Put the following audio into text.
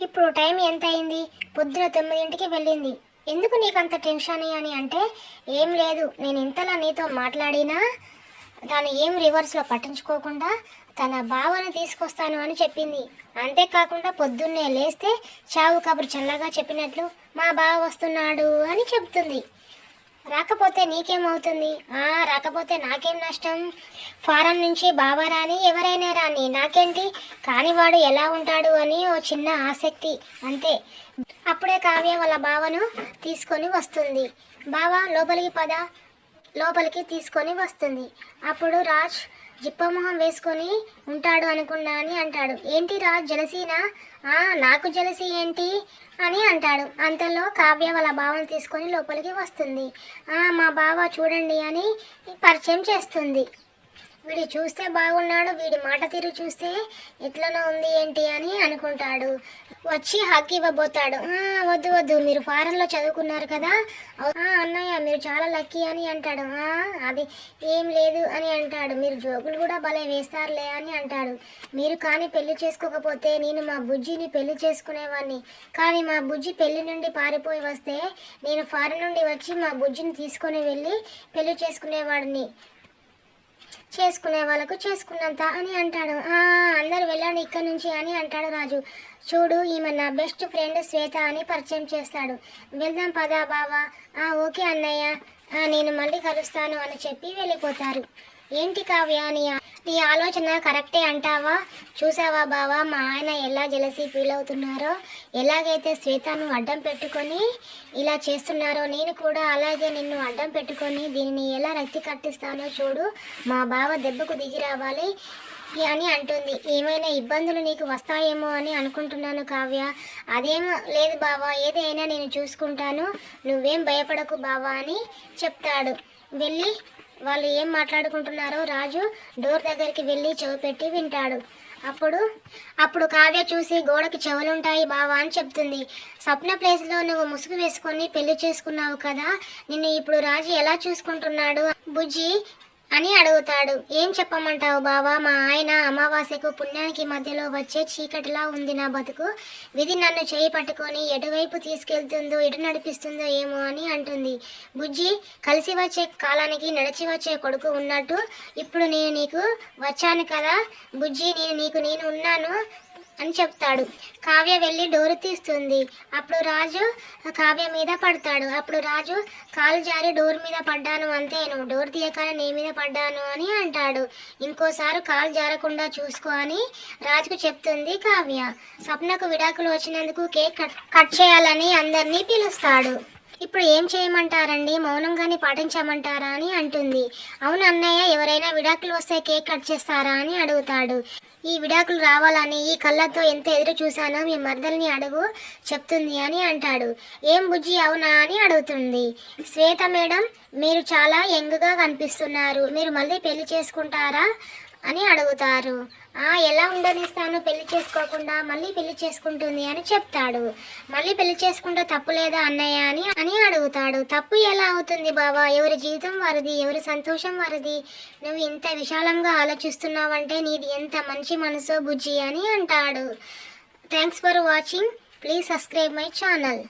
ఇప్పుడు టైం ఎంత అయింది పొద్దున తొమ్మిదింటికి వెళ్ళింది. ఎందుకు నీకు అంత టెన్షన్ అని అంటే ఏం లేదు నేను ఇంతలా నీతో మాట్లాడినా దాన్ని ఏం రివర్స్లో పట్టించుకోకుండా తన బావను తీసుకొస్తాను అని చెప్పింది. అంతేకాకుండా పొద్దున్నే లేస్తే చావు కబురు చల్లగా చెప్పినట్లు మా బావ వస్తున్నాడు అని చెప్తుంది రాకపోతే నీకేమవుతుంది? ఆ రాకపోతే నాకేం నష్టం? ఫారం నుంచి బాబా రాని ఎవరైనా రాని నాకేంటి? కాని వాడు ఎలా ఉంటాడు అని ఓ చిన్న ఆసక్తి అంతే. అప్పుడే కావ్య వాళ్ళ బావను తీసుకొని వస్తుంది. బావ లోపలికి పద. లోపలికి తీసుకొని వస్తుంది. అప్పుడు రాజ్ జిప్పమొహం వేసుకొని ఉంటాడు అనుకున్నా అని అంటాడు. ఏంటి జలసీనా? ఆ నాకు జలసి ఏంటి? అని అంటాడు. అంతలో కావ్య వాళ్ళ బావను తీసుకొని లోపలికి వస్తుంది. ఆ మా బావ చూడండి అని పరిచయం చేస్తుంది. వీడు చూస్తే బాగున్నాడు వీడి మాట తీరు చూస్తే ఎట్లనో ఉంది ఏంటి అని అనుకుంటాడు. వచ్చి హక్ ఇవ్వబోతాడు. వద్దు వద్దు మీరు ఫారెన్లో చదువుకున్నారు కదా? అన్నయ్య మీరు చాలా లక్కీ అని అంటాడు. అది ఏం లేదు అని అంటాడు. మీరు జోకులు కూడా భలే వేస్తారులే అని అంటాడు. మీరు కానీ పెళ్ళి చేసుకోకపోతే నేను మా బుజ్జిని పెళ్ళి చేసుకునేవాడిని కానీ మా బుజ్జి పెళ్ళి నుండి పారిపోయి వస్తే నేను ఫారెన్ నుండి వచ్చి మా బుజ్జిని తీసుకొని వెళ్ళి పెళ్ళి చేసుకునేవాడిని. చేసుకునే వాళ్ళకు చేసుకున్నంత అని అంటాడు. "ఆ, అందరు వెళ్ళండి ఇక్కడ నుంచి అని అంటాడు రాజు. చూడు ఈమె నా బెస్ట్ ఫ్రెండ్ శ్వేత అని పరిచయం చేస్తాడు. వెళ్దాం పదా బావా. "ఆ, ఓకే అన్నయ్య. నేను మళ్ళీ కలుస్తాను అని చెప్పి వెళ్ళిపోతారు. ఏంటి కావ్య అని నీ ఆలోచన కరెక్టే అంటావా? చూసావా బావా మా ఆయన ఎలా జలసి ఫీల్ అవుతున్నారో? ఎలాగైతే శ్వేతను అడ్డం పెట్టుకొని ఇలా చేస్తున్నారో నేను కూడా అలాగే నిన్ను అడ్డం పెట్టుకొని దీనిని ఎలా రక్తి కట్టిస్తానో చూడు. మా బావ దెబ్బకు దిగి రావాలి అని అంటుంది. ఏమైనా ఇబ్బందులు నీకు వస్తాయేమో అని అనుకుంటున్నాను కావ్య. అదేమో లేదు బావా ఏదైనా నేను చూసుకుంటాను. నువ్వేం భయపడకు బావా అని చెప్తాడు. వెళ్ళి వాళ్ళు ఏం మాట్లాడుకుంటున్నారో రాజు డోర్ దగ్గరికి వెళ్ళి చెవి పెట్టి వింటాడు. అప్పుడు అప్పుడు కావ్య చూసి గోడకి చెవులుంటాయి బావా అని చెప్తుంది. స్వప్న ప్లేస్లో నువ్వు ముసుగు వేసుకొని పెళ్ళి చేసుకున్నావు కదా నిన్ను ఇప్పుడు రాజు ఎలా చూసుకుంటున్నాడు? బుజ్జి అని అడుగుతాడు. ఏం చెప్పమంటావు బావా? మా ఆయన అమావాస్యకు పుణ్యానికి మధ్యలో వచ్చే చీకటిలా ఉంది నా బతుకు. విధి నన్ను చేయి పట్టుకొని ఎటువైపు తీసుకెళ్తుందో ఎటు నడిపిస్తుందో ఏమో అని అంటుంది. బుజ్జి కలిసి వచ్చే కాలానికి నడిచి వచ్చే కొడుకు ఉన్నట్టు ఇప్పుడు నేను నీకు వచ్చాను కదా. బుజ్జి నేను నీకు నేను ఉన్నాను. అని చెప్తాడు. కావ్య వెళ్ళి డోరు తీస్తుంది. అప్పుడు రాజు కావ్య మీద పడతాడు. అప్పుడు రాజు కాలు జారి డోర్ మీద పడ్డాను అంతేను డోర్ తీయగానే నీ మీద పడ్డాను అని అంటాడు. ఇంకోసారి కాలు జారకుండా చూసుకో అని రాజుకు చెప్తుంది కావ్య. స్వప్నకు విడాకులు వచ్చినందుకు కేక్ కట్ కట్ చేయాలని అందరినీ పిలుస్తాడు. ఇప్పుడు ఏం చేయమంటారండి? మౌనంగానే పాటించమంటారా అని అంటుంది. అవును అన్నయ్య ఎవరైనా విడాకులు వస్తే కేక్ కట్ చేస్తారా అని అడుగుతాడు. ఈ విడాకులు రావాలని ఈ కళ్ళతో ఎంత ఎదురు చూశానో మీ మర్దల్ని అడుగు చెప్తుంది అని అంటాడు. ఏం బుజ్జి అవునా అని అడుగుతుంది. శ్వేత మేడం మీరు చాలా యంగ్గా కనిపిస్తున్నారు. మీరు మళ్ళీ పెళ్ళి చేసుకుంటారా? అని అడుగుతారు. ఆ ఎలా ఉండనిస్తాను? పెళ్ళి చేసుకోకుండా మళ్ళీ పెళ్ళి చేసుకుంటుంది అని చెప్తాడు. మళ్ళీ పెళ్ళి చేసుకుంటే తప్పు లేదా అన్నయ్య అని అని అడుగుతాడు. తప్పు ఎలా అవుతుంది బావా? ఎవరి జీవితం వారిది? ఎవరి సంతోషం వారిది? నువ్వు ఇంత విశాలంగా ఆలోచిస్తున్నావంటే నీది ఎంత మంచి మనసో బుజ్జి అని అంటాడు. Thanks for watching please subscribe my channel